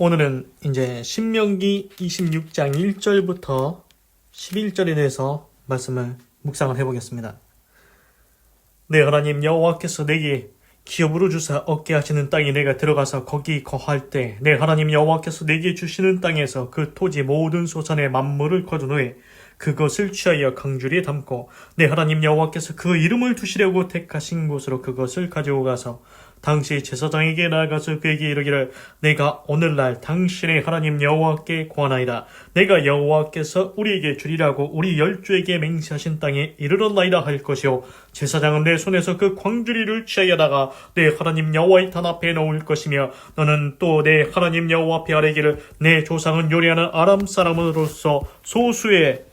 오늘은 이제 신명기 26장 1절부터 11절에 대해서 말씀을 묵상을 해보겠습니다. 네, 하나님 여호와께서 내게 기업으로 주사 얻게 하시는 땅에 내가 들어가서 거기 거할 때, 네, 하나님 여호와께서 내게 주시는 땅에서 그 토지 모든 소산의 만물을 거둔 후에 그것을 취하여 강줄에 담고, 네, 하나님 여호와께서 그 이름을 두시려고 택하신 곳으로 그것을 가지고 가서 당시 제사장에게 나아가서 그에게 이르기를 내가 오늘날 당신의 하나님 여호와께 구하나이다. 내가 여호와께서 우리에게 주리라고 우리 열주에게 맹세하신 땅에 이르렀나이다 할 것이요 제사장은 내 손에서 그 광주리를 취하여다가 내 하나님 여호와의 탄 앞에 놓을 것이며 너는 또 내 하나님 여호와 앞에 아뢰기를 내 조상은 요리하는 아람 사람으로서 소수의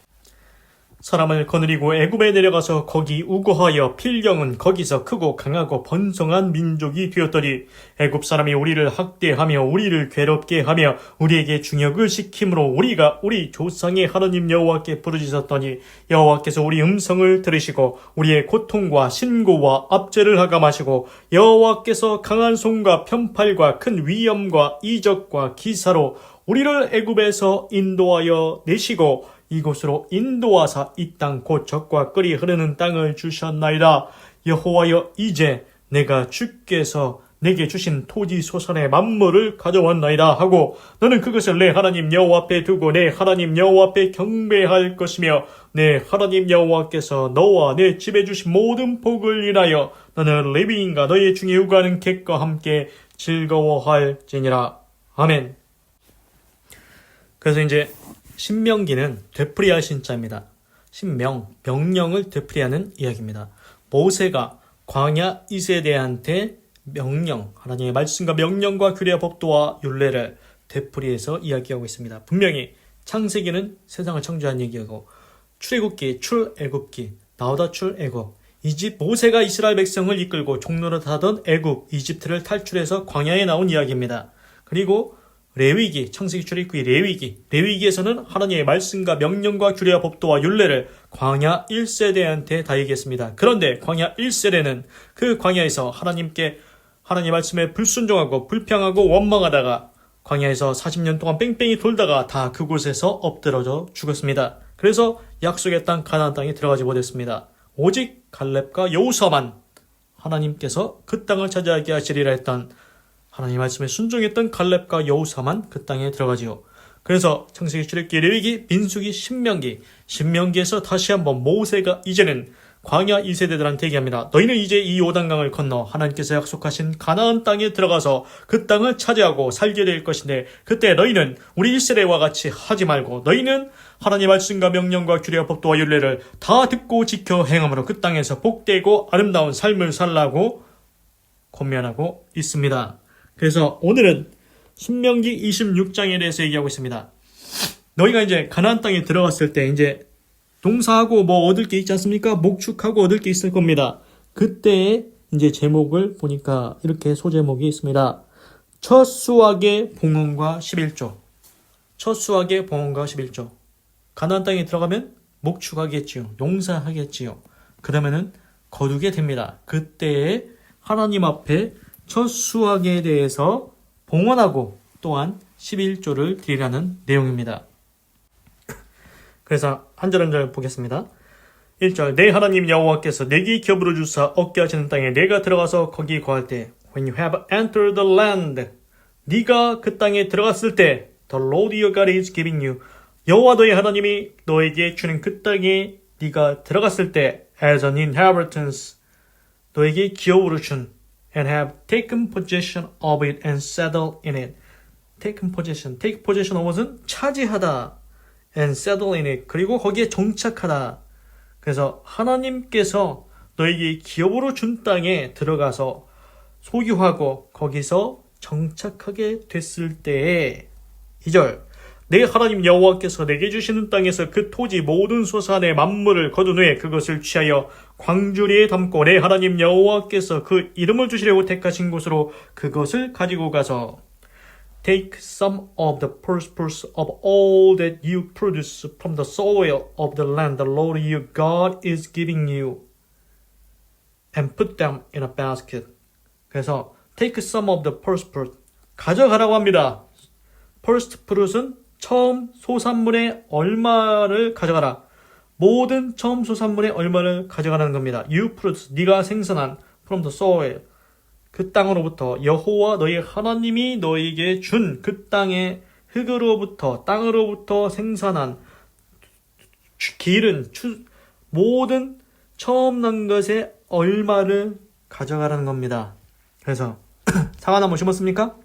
사람을 거느리고 애굽에 내려가서 거기 우거하여 필경은 거기서 크고 강하고 번성한 민족이 되었더니 애굽 사람이 우리를 학대하며 우리를 괴롭게 하며 우리에게 중역을 시킴으로 우리가 우리 조상의 하나님 여호와께 부르짖었더니 여호와께서 우리 음성을 들으시고 우리의 고통과 신고와 압제를 하감하시고 여호와께서 강한 손과 편팔과 큰 위엄과 이적과 기사로 우리를 애굽에서 인도하여 내시고 이곳으로 인도하사 이 땅 곧 적과 끓이 흐르는 땅을 주셨나이다. 여호와여 이제 내가 주께서 내게 주신 토지 소산의 만물을 가져왔나이다 하고 너는 그것을 내 하나님 여호와 앞에 두고 내 하나님 여호와 앞에 경배할 것이며 내 하나님 여호와께서 너와 내 집에 주신 모든 복을 인하여 너는 레비인과 너의 중에 유가는 객과 함께 즐거워할지니라 아멘. 그래서 이제 신명기는 되풀이할 신자입니다. 신명, 명령을 되풀이하는 이야기입니다. 모세가 광야 이세대한테 명령, 하나님의 말씀과 명령과 규례와 법도와 율례를 되풀이해서 이야기하고 있습니다. 분명히 창세기는 세상을 창조한 얘기하고 출애굽기, 출애굽기, 나오다 출애굽, 이집 모세가 이스라엘 백성을 이끌고 종로를 하던 애굽, 이집트를 탈출해서 광야에 나온 이야기입니다. 그리고 레위기, 창세기 출애굽기 레위기, 레위기에서는 하나님의 말씀과 명령과 규례와 법도와 율례를 광야 1세대한테 다 얘기했습니다. 그런데 광야 1세대는 그 광야에서 하나님께 하나님 말씀에 불순종하고 불평하고 원망하다가 광야에서 40년 동안 뺑뺑이 돌다가 다 그곳에서 엎드러져 죽었습니다. 그래서 약속의 땅 가나안 땅에 들어가지 못했습니다. 오직 갈렙과 여우사만 하나님께서 그 땅을 차지하게 하시리라 했던 하나님 말씀에 순종했던 갈렙과 여우사만 그 땅에 들어가지요. 그래서 창세기 출애굽기 레위기 민수기 신명기 신명기에서 다시 한번 모세가 이제는 광야 2세대들한테 얘기합니다. 너희는 이제 이 요단강을 건너 하나님께서 약속하신 가나안 땅에 들어가서 그 땅을 차지하고 살게 될 것인데 그때 너희는 우리 1세대와 같이 하지 말고 너희는 하나님 말씀과 명령과 규례와 법도와 율례를 다 듣고 지켜 행함으로 그 땅에서 복되고 아름다운 삶을 살라고 권면하고 있습니다. 그래서 오늘은 신명기 26장에 대해서 얘기하고 있습니다. 너희가 이제 가나안 땅에 들어갔을 때 이제 동사하고 뭐 얻을 게 있지 않습니까? 목축하고 얻을 게 있을 겁니다. 그때 이제 제목을 보니까 이렇게 소제목이 있습니다. 첫 수확의 봉헌과 11조. 첫 수확의 봉헌과 11조. 가나안 땅에 들어가면 목축하겠지요. 농사하겠지요. 그러면은 거두게 됩니다. 그때에 하나님 앞에 첫 수확에 대해서 봉헌하고 또한 11조를 드리라는 내용입니다. 그래서 한 절 한 절 보겠습니다. 1절 내 하나님 여호와께서 내게 기업으로 주사 얻게 하시는 땅에 내가 들어가서 거기 거할 때 When you have entered the land 네가 그 땅에 들어갔을 때 The Lord your God is giving you 여호와 너의 하나님이 너에게 주는 그 땅에 네가 들어갔을 때 As an inheritance 너에게 기업으로 준 and have taken possession of it and settled in it. taken possession, take possession of 것은 차지하다 and settle in it. 그리고 거기에 정착하다. 그래서 하나님께서 너에게 기업으로 준 땅에 들어가서 소유하고 거기서 정착하게 됐을 때에 2절 내 하나님 여호와께서 내게 주시는 땅에서 그 토지 모든 소산의 만물을 거둔 후에 그것을 취하여 광주리에 담고 내 하나님 여호와께서 그 이름을 주시려고 택하신 곳으로 그것을 가지고 가서 Take some of the purpose of all that you produce from the soil of the land the Lord your God is giving you and put them in a basket. 그래서 take some of the purpose 가져가라고 합니다. first fruit은 처음 소산물의 얼마를 가져가라. 모든 처음 소산물의 얼마를 가져가라는 겁니다. You fruits, 네가 생산한 from the soil. 그 땅으로부터 여호와 너희 하나님이 너에게 준 그 땅의 흙으로부터 땅으로부터 생산한 추, 모든 처음 난 것의 얼마를 가져가라는 겁니다. 그래서 사과나무 심었습니까?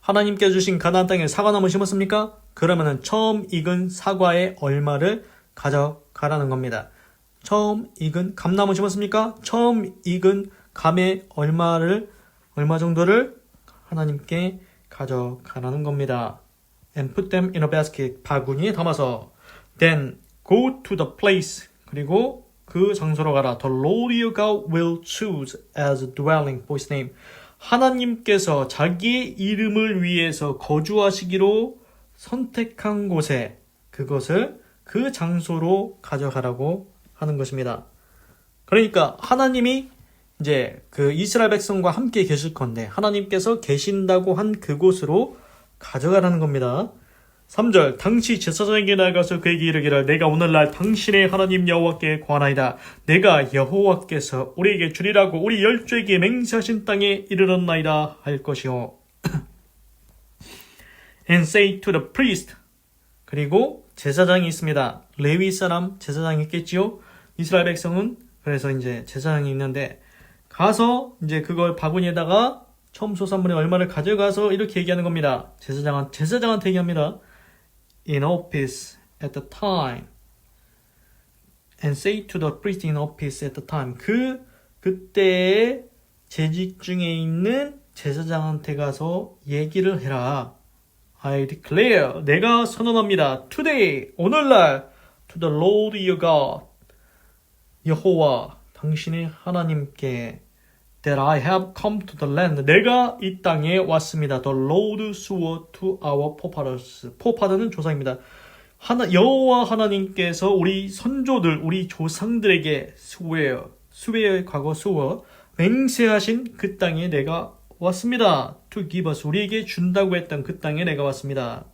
하나님께 주신 가나안 땅에 사과나무 심었습니까? 그러면은 처음 익은 사과의 얼마를 가져가라는 겁니다. 처음 익은 감나무 심었습니까? 처음 익은 감의 얼마를 얼마 정도를 하나님께 가져가라는 겁니다. And put them in a basket. 바구니에 담아서 then go to the place. 그리고 그 장소로 가라. The Lord your God will choose as a dwelling for his name. 하나님께서 자기의 이름을 위해서 거주하시기로 선택한 곳에 그것을 그 장소로 가져가라고 하는 것입니다. 그러니까 하나님이 이제 그 이스라엘 백성과 함께 계실 건데 하나님께서 계신다고 한 그곳으로 가져가라는 겁니다. 3절 당시 제사장에게 나가서 그에게 이르기를 내가 오늘날 당신의 하나님 여호와께 관하이다. 내가 여호와께서 우리에게 주리라고 우리 열조에게 맹세하신 땅에 이르렀나이다 할 것이요. And say to the priest 그리고 제사장이 있습니다. 레위 사람 제사장이 있겠지요. 이스라엘 백성은 그래서 이제 제사장이 있는데 가서 이제 그걸 바구니에다가 처음 소산물의 얼마를 가져가서 이렇게 얘기하는 겁니다. 제사장한 제사장한테 얘기합니다. In office at the time and say to the priest in office at the time 그 그때에 재직 중에 있는 제사장한테 가서 얘기를 해라. I declare 내가 선언합니다. Today 오늘날 to the Lord your God 여호와 당신의 하나님께 that I have come to the land 내가 이 땅에 왔습니다. The Lord swore to our forefathers forefather는 조상입니다. 하나 여호와 하나님께서 우리 선조들 우리 조상들에게 swear swear 과거 swear 맹세하신 그 땅에 내가 왔습니다. To give us 우리에게 준다고 했던 그 땅에 내가 왔습니다.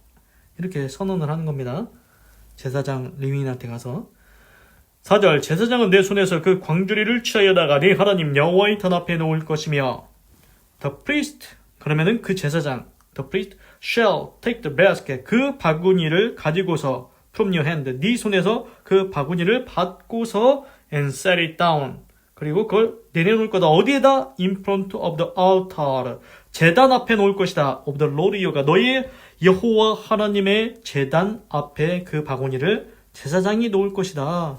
이렇게 선언을 하는 겁니다. 제사장 리윈한테 가서 4절 제사장은 내 손에서 그 광주리를 취하여다가 네 하나님 여호와의 전 앞에 놓을 것이며 The priest 그러면은 그 제사장 The priest shall take the basket 그 바구니를 가지고서 from your hand 네 손에서 그 바구니를 받고서 and set it down. 그리고 그걸 내려놓을 거다. 어디에다? In front of the altar. 제단 앞에 놓을 것이다. Of the Lord your God 너의 여호와 하나님의 제단 앞에 그 바구니를 제사장이 놓을 것이다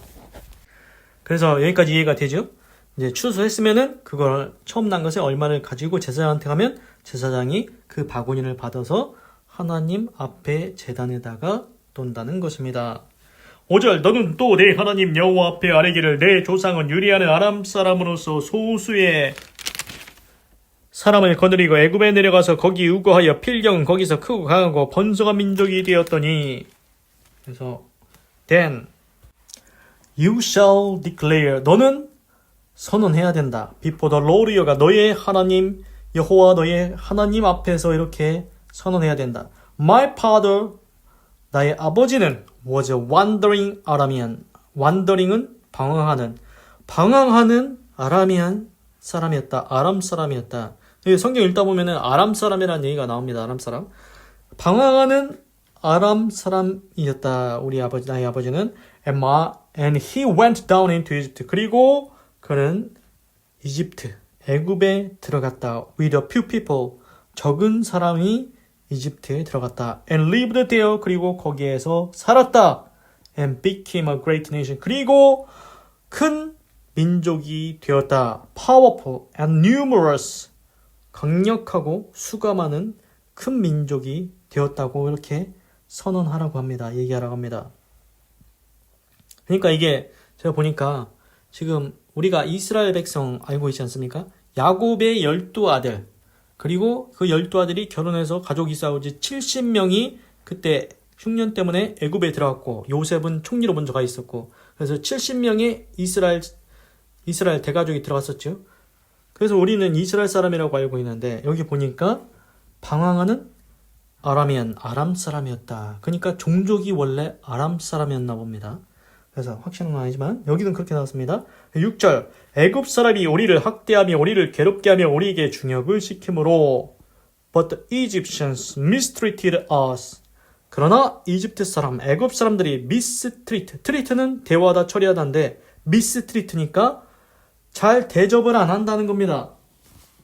그래서 여기까지 이해가 되죠? 이제 추수했으면은 그걸 처음 난 것에 얼마를 가지고 제사장한테 가면 제사장이 그 바구니를 받아서 하나님 앞에 제단에다가 둔다는 것입니다. 5절 너는 또 내 하나님 여호와 앞에 아뢰기를 내 조상은 유리하는 아람 사람으로서 소수의 사람을 거느리고 애굽에 내려가서 거기 우거하여 필경 거기서 크고 강하고 번성한 민족이 되었더니 그래서 then You shall declare. 너는 선언해야 된다. Before the Lord your God. 너의 하나님 여호와 너의 하나님 앞에서 이렇게 선언해야 된다. My father 나의 아버지는 was a wandering Aramean. wandering은 방황하는 방황하는 아라미안 사람이었다. 아람 사람이었다. 여기 성경 읽다 보면은 아람 사람이라는 얘기가 나옵니다. 아람 사람. 방황하는 아람 사람이었다. 우리 아버지 나의 아버지는 my, and he went down into Egypt. 그리고 그는 이집트 애굽에 들어갔다. with a few people 적은 사람이 이집트에 들어갔다. and lived there. 그리고 거기에서 살았다. and became a great nation. 그리고 큰 민족이 되었다. powerful and numerous. 강력하고 수가 많은 큰 민족이 되었다고 이렇게 선언하라고 합니다. 얘기하라고 합니다. 그러니까 이게 제가 보니까 지금 우리가 이스라엘 백성 알고 있지 않습니까? 야곱의 열두 아들 그리고 그 열두 아들이 결혼해서 가족이 싸우지 70명이 그때 흉년 때문에 애굽에 들어갔고 요셉은 총리로 먼저 가 있었고 그래서 70명의 이스라엘 이스라엘 대가족이 들어갔었죠. 그래서 우리는 이스라엘 사람이라고 알고 있는데 여기 보니까 방황하는 아람이언 아람 사람이었다. 그러니까 종족이 원래 아람 사람이었나 봅니다. 그래서 건 아니지만 여기는 그렇게 나왔습니다. 6절 애굽 사람이 우리를 학대하며 우리를 괴롭게 하며 우리에게 중역을 시키므로 But the Egyptians mistreated us. 그러나 이집트 사람, 애굽 사람들이 mistreat, treat는 대화하다 처리하다인데 mistreat니까 잘 대접을 안 한다는 겁니다.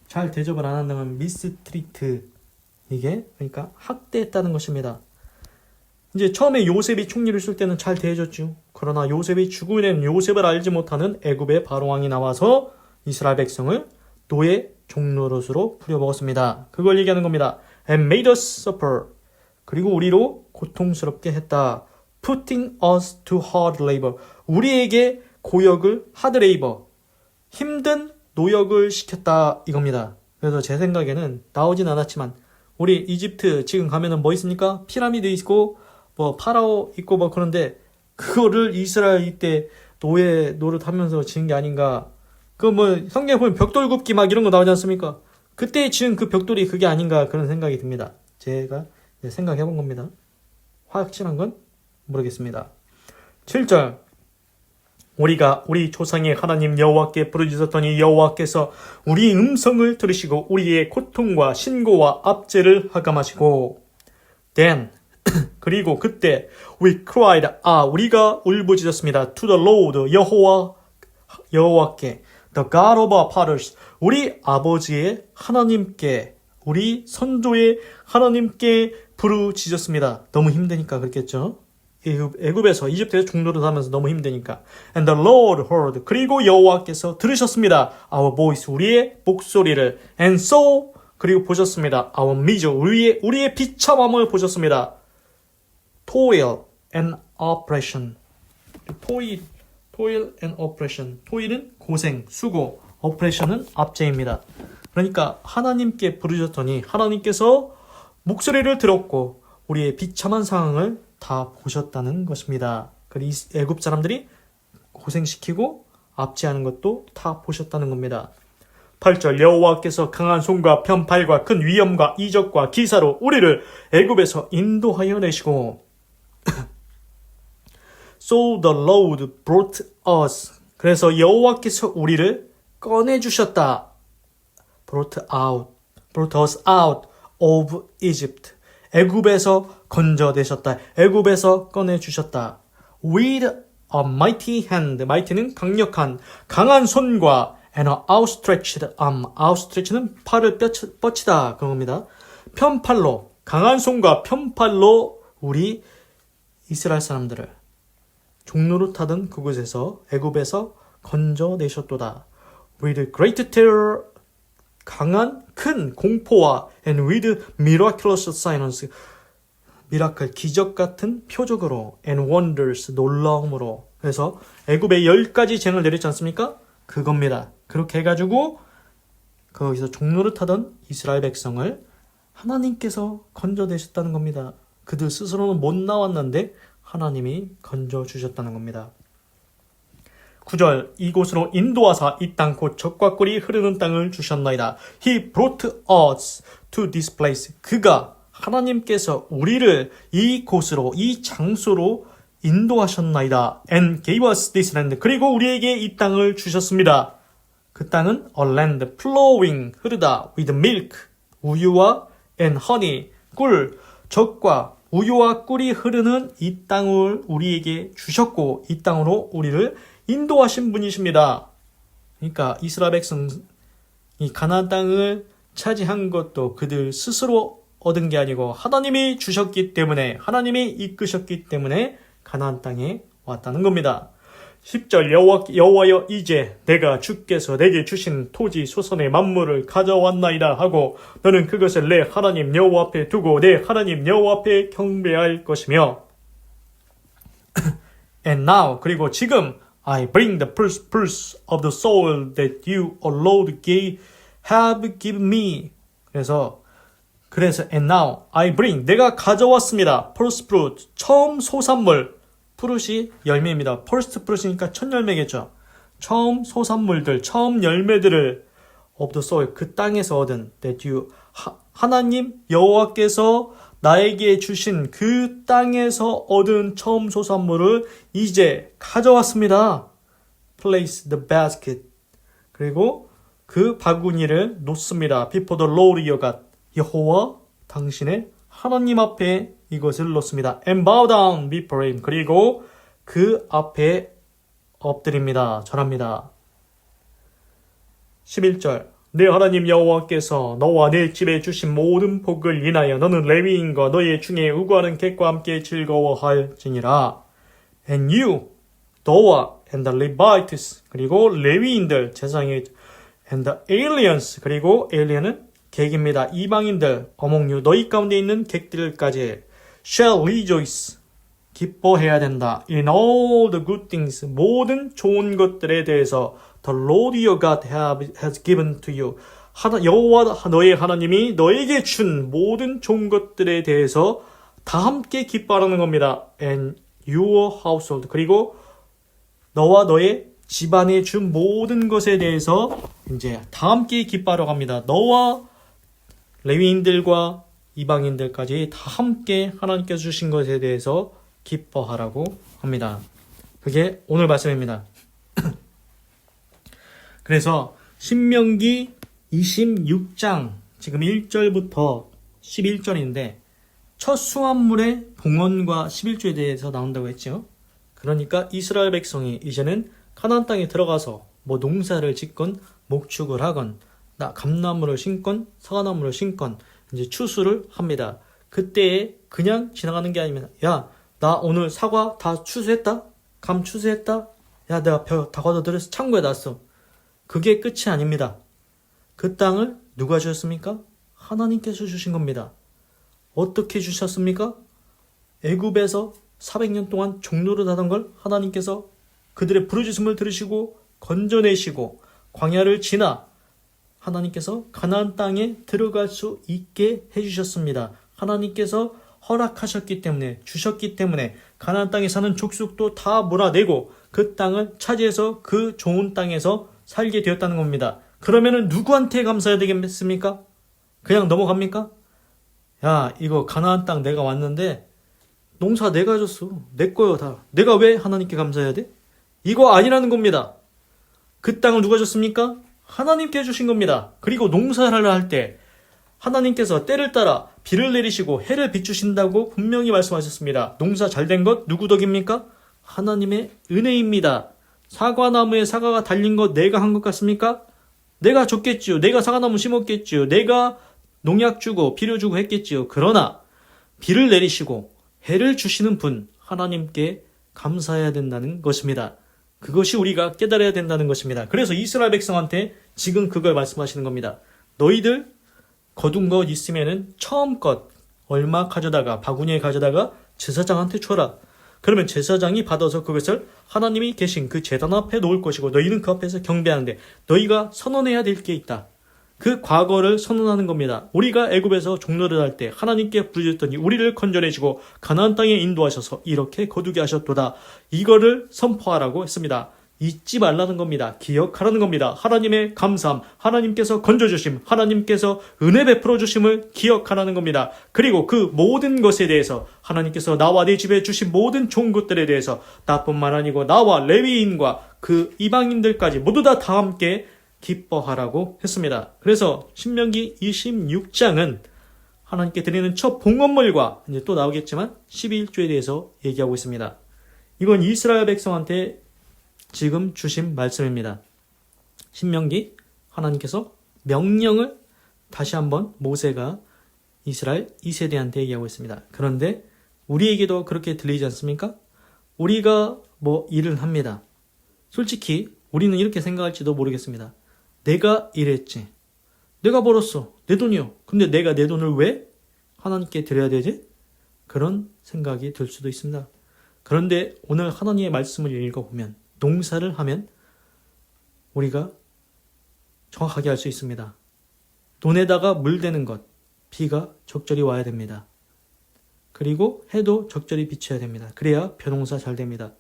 잘 대접을 안 한다면 mistreat 이게 그러니까 학대했다는 것입니다. 이제 처음에 요셉이 총리를 쓸 때는 잘 대해줬죠. 그러나 요셉이 죽음에 된 요셉을 알지 못하는 애굽의 바로왕이 나와서 이스라엘 백성을 노예 종노릇으로 부려먹었습니다. 그걸 얘기하는 겁니다. And made us suffer. 그리고 우리로 고통스럽게 했다. Putting us to hard labor. 우리에게 고역을 hard labor. 힘든 노역을 시켰다 이겁니다. 그래서 제 생각에는 나오진 않았지만 우리 이집트 지금 가면은 뭐 있습니까? 피라미드 있고 뭐 파라오 있고 뭐 그런데 그거를 이스라엘 이때 노예 노릇하면서 지은 게 아닌가? 그 뭐 성경 보면 벽돌 굽기 막 이런 거 나오지 않습니까? 그때 지은 그 벽돌이 그게 아닌가 그런 생각이 듭니다. 제가 생각해 본 겁니다. 확실한 건 모르겠습니다. 7절 우리가 우리 조상의 하나님 여호와께 부르짖었더니 여호와께서 우리 음성을 들으시고 우리의 고통과 신고와 압제를 하감하시고 then 그리고 그때 we cried 아 우리가 울부짖었습니다. to the Lord 여호와 여호와께 the God of our fathers 우리 아버지의 하나님께 우리 선조의 하나님께 부르짖었습니다. 너무 힘드니까 그렇겠죠 애굽, 애굽 에서 이집트에서 종로를 하면서 너무 힘드니까. And the Lord heard. 그리고 여호와께서 들으셨습니다. Our voice 우리의 목소리를. And so 그리고 보셨습니다. Our misery 우리의 우리의 비참함을 보셨습니다. Toil and oppression. Toil toil and oppression. Toil은 고생 수고. Oppression은 압제입니다. 그러니까 하나님께 부르셨더니 하나님께서 목소리를 들었고 우리의 비참한 상황을 다 보셨다는 것입니다. 이 애굽 사람들이 고생시키고 압제하는 것도 다 보셨다는 겁니다. 8절 여호와께서 강한 손과 편팔과 큰 위엄과 이적과 기사로 우리를 애굽에서 인도하여 내시고 So the Lord brought us 그래서 여호와께서 우리를 꺼내 주셨다. brought out brought us out of Egypt 애굽에서 건져내셨다. 애굽에서 꺼내 주셨다. With a mighty hand. mighty는 강력한 강한 손과 and a outstretched arm. outstretch는 팔을 뻗치, 뻗치다 그런 겁니다. 편팔로 강한 손과 편팔로 우리 이스라엘 사람들을 종로로 타던 그곳에서 애굽에서 건져내셨도다. With great terror 강한 큰 공포와 and with miraculous signs 미라클 기적 같은 표적으로 and wonders 놀라움으로 그래서 애굽에 열 가지 쟁을 내렸지 않습니까? 그겁니다. 그렇게 해가지고 거기서 종로를 타던 이스라엘 백성을 하나님께서 건져내셨다는 겁니다. 그들 스스로는 못 나왔는데 하나님이 건져 주셨다는 겁니다. 9절 이곳으로 인도하사 이 땅 곧 적과 꿀이 흐르는 땅을 주셨나이다. He brought us to this place. 그가 하나님께서 우리를 이 곳으로 이 장소로 인도하셨나이다. And gave us this land. 그리고 우리에게 이 땅을 주셨습니다. 그 땅은 a land flowing 흐르다 with milk 우유와 and honey 꿀 적과 우유와 꿀이 흐르는 이 땅을 우리에게 주셨고 이 땅으로 우리를 인도하신 분이십니다. 그러니까 이스라엘 백성이 가나안 땅을 차지한 것도 그들 스스로 얻은 게 아니고 하나님이 주셨기 때문에 하나님이 이끄셨기 때문에 가나안 땅에 왔다는 겁니다. 10절 여호와, 여호와여 이제 내가 주께서 내게 주신 토지 소선의 만물을 가져왔나이다 하고 너는 그것을 내 하나님 여호와 앞에 두고 내 하나님 여호와 앞에 경배할 것이며 And now 그리고 지금 I bring the first fruits of the soil that you, O Lord, gave, have given me. 그래서 그래서 and now I bring 내가 가져왔습니다. first fruit 처음 소산물 fruit이 열매입니다. first fruit이니까 첫 열매겠죠. 처음 소산물들 처음 열매들을 of the soil 그 땅에서 얻은 that you 하, 하나님 여호와께서 나에게 주신 그 땅에서 얻은 처음 소산물을 이제 가져왔습니다. Place the basket. 그리고 그 바구니를 놓습니다. Before the Lord your God. 여호와 당신의 하나님 앞에 이것을 놓습니다. And bow down before him. 그리고 그 앞에 엎드립니다. 절합니다. 11절 내 하나님 여호와께서 너와 내 집에 주신 모든 복을 인하여 너는 레위인과 너의 중에 우고하는 객과 함께 즐거워할지니라. And you 너와 and the Levites 그리고 레위인들 제상의 and the aliens 그리고 alien은 객입니다. 이방인들 어몽유 너희 가운데 있는 객들까지 shall rejoice 기뻐해야 된다. In all the good things 모든 좋은 것들에 대해서 the Lord your God has given to you 여호와 너의 하나님이 너에게 준 모든 좋은 것들에 대해서 다 함께 기뻐하라는 겁니다. And your household 그리고 너와 너의 집안에 준 모든 것에 대해서 이제 다 함께 기뻐하라고 합니다. 너와 레위인들과 이방인들까지 다 함께 하나님께서 주신 것에 대해서 기뻐하라고 합니다. 그게 오늘 말씀입니다. 그래서 신명기 26장 지금 1절부터 11절인데 첫 수확물의 봉헌과 11조에 대해서 나온다고 했죠. 그러니까 이스라엘 백성이 이제는 가나안 땅에 들어가서 뭐 농사를 짓건 목축을 하건 나 감나무를 심건 사과나무를 심건 이제 추수를 합니다. 그때에 그냥 지나가는 게 아니면 야 나 오늘 사과 다 추수했다 감 추수했다 야 내가 벼다 걷어들여서 창고에 놨어 그게 끝이 아닙니다. 그 땅을 누가 주셨습니까? 하나님께서 주신 겁니다. 어떻게 주셨습니까? 애굽에서 400년 동안 종로를 하던 걸 하나님께서 그들의 부르짖음을 들으시고 건져내시고 광야를 지나 하나님께서 가나안 땅에 들어갈 수 있게 해주셨습니다. 하나님께서 허락하셨기 때문에 주셨기 때문에 가나안 땅에 사는 족속도 다 몰아내고 그 땅을 차지해서 그 좋은 땅에서 살게 되었다는 겁니다. 그러면은 누구한테 감사해야 되겠습니까? 그냥 넘어갑니까? 야, 이거 가나안 땅 내가 왔는데 농사 내가 줬어. 내 거요 다. 내가 왜 하나님께 감사해야 돼? 이거 아니라는 겁니다. 그 땅을 누가 줬습니까? 하나님께 주신 겁니다. 그리고 농사를 할 때 하나님께서 때를 따라 비를 내리시고 해를 비추신다고 분명히 말씀하셨습니다. 농사 잘 된 것 누구 덕입니까? 하나님의 은혜입니다. 사과나무에 사과가 달린 것 내가 한 것 같습니까? 내가 줬겠지요. 내가 사과나무 심었겠지요. 내가 농약 주고 비료 주고 했겠지요. 그러나 비를 내리시고 해를 주시는 분 하나님께 감사해야 된다는 것입니다. 그것이 우리가 깨달아야 된다는 것입니다. 그래서 이스라엘 백성한테 지금 그걸 말씀하시는 겁니다. 너희들 거둔 것 있으면은 처음껏 얼마 가져다가 바구니에 가져다가 제사장한테 줘라. 그러면 제사장이 받아서 그것을 하나님이 계신 그 제단 앞에 놓을 것이고 너희는 그 앞에서 경배하는데 너희가 선언해야 될 게 있다. 그 과거를 선언하는 겁니다. 우리가 애굽에서 종로를 할 때 하나님께 부르짖더니 우리를 건져내시고 가나안 땅에 인도하셔서 이렇게 거두게 하셨도다. 이거를 선포하라고 했습니다. 잊지 말라는 겁니다. 기억하라는 겁니다. 하나님의 감사함, 하나님께서 건져주심, 하나님께서 은혜 베풀어 주심을 기억하라는 겁니다. 그리고 그 모든 것에 대해서 하나님께서 나와 내 집에 주신 모든 좋은 것들에 대해서 나뿐만 아니고 나와 레위인과 그 이방인들까지 모두 다 다 함께 기뻐하라고 했습니다. 그래서 신명기 26장은 하나님께 드리는 첫 봉헌물과 이제 또 나오겠지만 11조에 대해서 얘기하고 있습니다. 이건 이스라엘 백성한테 지금 주신 말씀입니다. 신명기 하나님께서 명령을 다시 한번 모세가 이스라엘 2세대한테 얘기하고 있습니다. 그런데 우리에게도 그렇게 들리지 않습니까? 우리가 뭐 일을 합니다. 솔직히 우리는 이렇게 생각할지도 모르겠습니다. 내가 일했지. 내가 벌었어. 내 돈이요. 근데 내가 내 돈을 왜 하나님께 드려야 되지? 그런 생각이 들 수도 있습니다. 그런데 오늘 하나님의 말씀을 읽어보면 농사를 하면 우리가 정확하게 알 수 있습니다. 돈에다가 물 대는 것, 비가 적절히 와야 됩니다. 그리고 해도 적절히 비쳐야 됩니다. 그래야 벼농사 잘 됩니다.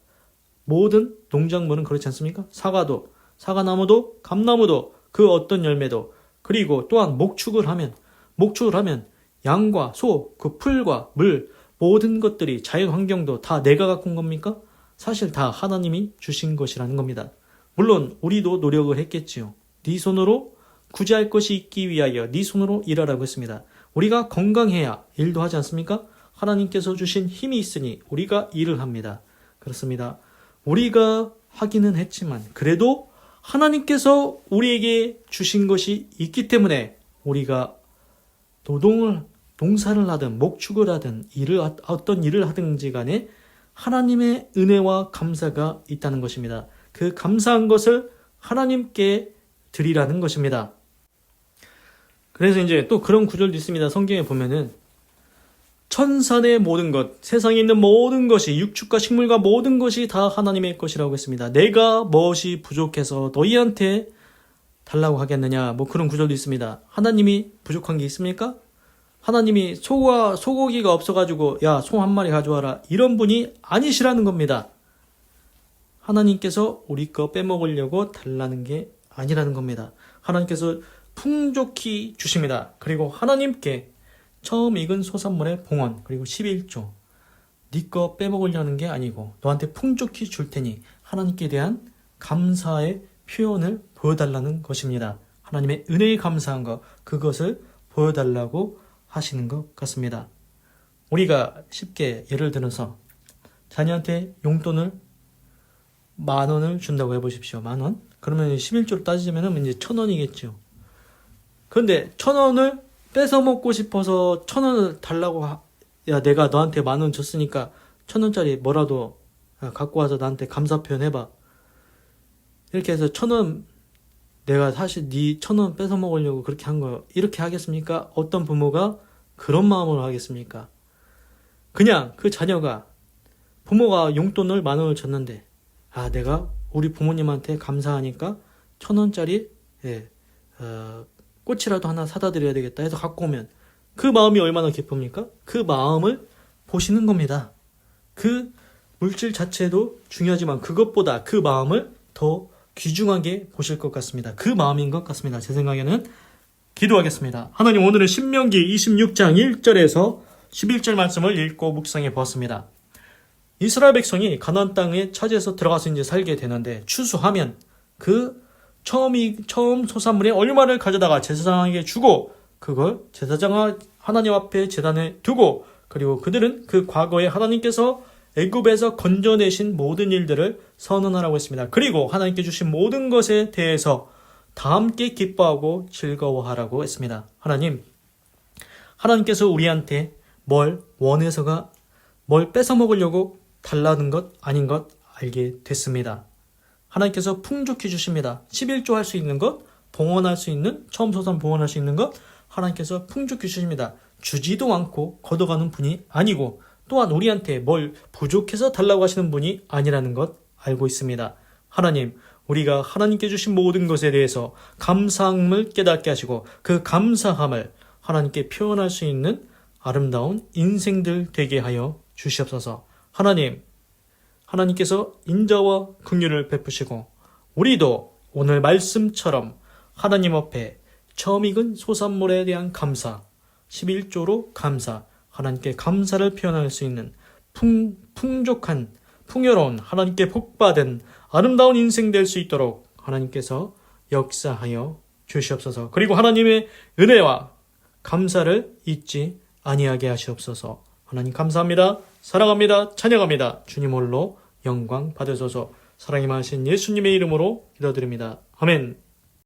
모든 농작물은 그렇지 않습니까? 사과도, 사과나무도, 감나무도, 그 어떤 열매도, 그리고 또한 목축을 하면, 목축을 하면 양과 소, 그 풀과 물, 모든 것들이 자연 환경도 다 내가 갖고 온 겁니까? 사실 다 하나님이 주신 것이라는 겁니다. 물론 우리도 노력을 했겠지요. 네 손으로 구제할 것이 있기 위하여 네 손으로 일하라고 했습니다. 우리가 건강해야 일도 하지 않습니까? 하나님께서 주신 힘이 있으니 우리가 일을 합니다. 그렇습니다. 우리가 하기는 했지만 그래도 하나님께서 우리에게 주신 것이 있기 때문에 우리가 노동을 농사를 하든 목축을 하든 일을 하- 어떤 일을 하든지 간에 하나님의 은혜와 감사가 있다는 것입니다. 그 감사한 것을 하나님께 드리라는 것입니다. 그래서 이제 또 그런 구절도 있습니다. 성경에 보면은 천산의 모든 것, 세상에 있는 모든 것이 육축과 식물과 모든 것이 다 하나님의 것이라고 했습니다. 내가 무엇이 부족해서 너희한테 달라고 하겠느냐? 뭐 그런 구절도 있습니다. 하나님이 부족한 게 있습니까? 하나님이 소가 소고기가 없어가지고 야 소 한 마리 가져와라 이런 분이 아니시라는 겁니다. 하나님께서 우리 거 빼먹으려고 달라는 게 아니라는 겁니다. 하나님께서 풍족히 주십니다. 그리고 하나님께 처음 익은 소산물의 봉헌 그리고 11조 네거 빼먹으려는 게 아니고 너한테 풍족히 줄 테니 하나님께 대한 감사의 표현을 보여달라는 것입니다. 하나님의 은혜에 감사한 것 그것을 보여달라고 하시는 것 같습니다. 우리가 쉽게 예를 들어서 자녀한테 용돈을 만 원을 준다고 해보십시오. 만 원? 그러면 11조로 따지자면 이제 천 원이겠죠. 그런데 천 원을 뺏어 먹고 싶어서 천 원을 달라고 하, 야 내가 너한테 만 원 줬으니까 천 원짜리 뭐라도 야, 갖고 와서 나한테 감사 표현 해봐. 이렇게 해서 천 원 내가 사실 네 천 원 뺏어 먹으려고 그렇게 한거 이렇게 하겠습니까? 어떤 부모가 그런 마음으로 하겠습니까? 그냥 그 자녀가 부모가 용돈을 만 원을 줬는데 아 내가 우리 부모님한테 감사하니까 천 원짜리 예, 어, 꽃이라도 하나 사다 드려야 되겠다 해서 갖고 오면 그 마음이 얼마나 기쁩니까? 그 마음을 보시는 겁니다. 그 물질 자체도 중요하지만 그것보다 그 마음을 더 귀중하게 보실 것 같습니다. 그 마음인 것 같습니다. 제 생각에는 기도하겠습니다. 하나님 오늘은 신명기 26장 1절에서 11절 말씀을 읽고 묵상해 보았습니다. 이스라엘 백성이 가나안 땅에 차지해서 들어가서 이제 살게 되는데 추수하면 그 처음이 처음 소산물의 얼마를 가져다가 제사장에게 주고 그걸 제사장 하나님 앞에 제단에 두고 그리고 그들은 그 과거에 하나님께서 애굽에서 건져내신 모든 일들을 선언하라고 했습니다. 그리고 하나님께 주신 모든 것에 대해서 다 함께 기뻐하고 즐거워하라고 했습니다. 하나님, 하나님께서 우리한테 뭘 원해서가 뭘 뺏어 먹으려고 달라는 것 아닌 것 알게 됐습니다. 하나님께서 풍족히 주십니다. 11조 할 수 있는 것, 봉헌할 수 있는, 처음 소산 봉헌할 수 있는 것, 하나님께서 풍족히 주십니다. 주지도 않고 걷어가는 분이 아니고, 또한 우리한테 뭘 부족해서 달라고 하시는 분이 아니라는 것 알고 있습니다. 하나님, 우리가 하나님께 주신 모든 것에 대해서 감사함을 깨닫게 하시고, 그 감사함을 하나님께 표현할 수 있는 아름다운 인생들 되게 하여 주시옵소서. 하나님, 하나님께서 인자와 긍휼을 베푸시고 우리도 오늘 말씀처럼 하나님 앞에 처음 익은 소산물에 대한 감사, 11조로 감사, 하나님께 감사를 표현할 수 있는 풍, 풍족한, 풍요로운 하나님께 복받은 아름다운 인생 될 수 있도록 하나님께서 역사하여 주시옵소서. 그리고 하나님의 은혜와 감사를 잊지 아니하게 하시옵소서. 하나님 감사합니다. 사랑합니다. 찬양합니다. 주님 홀로 영광 받으소서. 사랑이 많으신 예수님의 이름으로 기도드립니다. 아멘.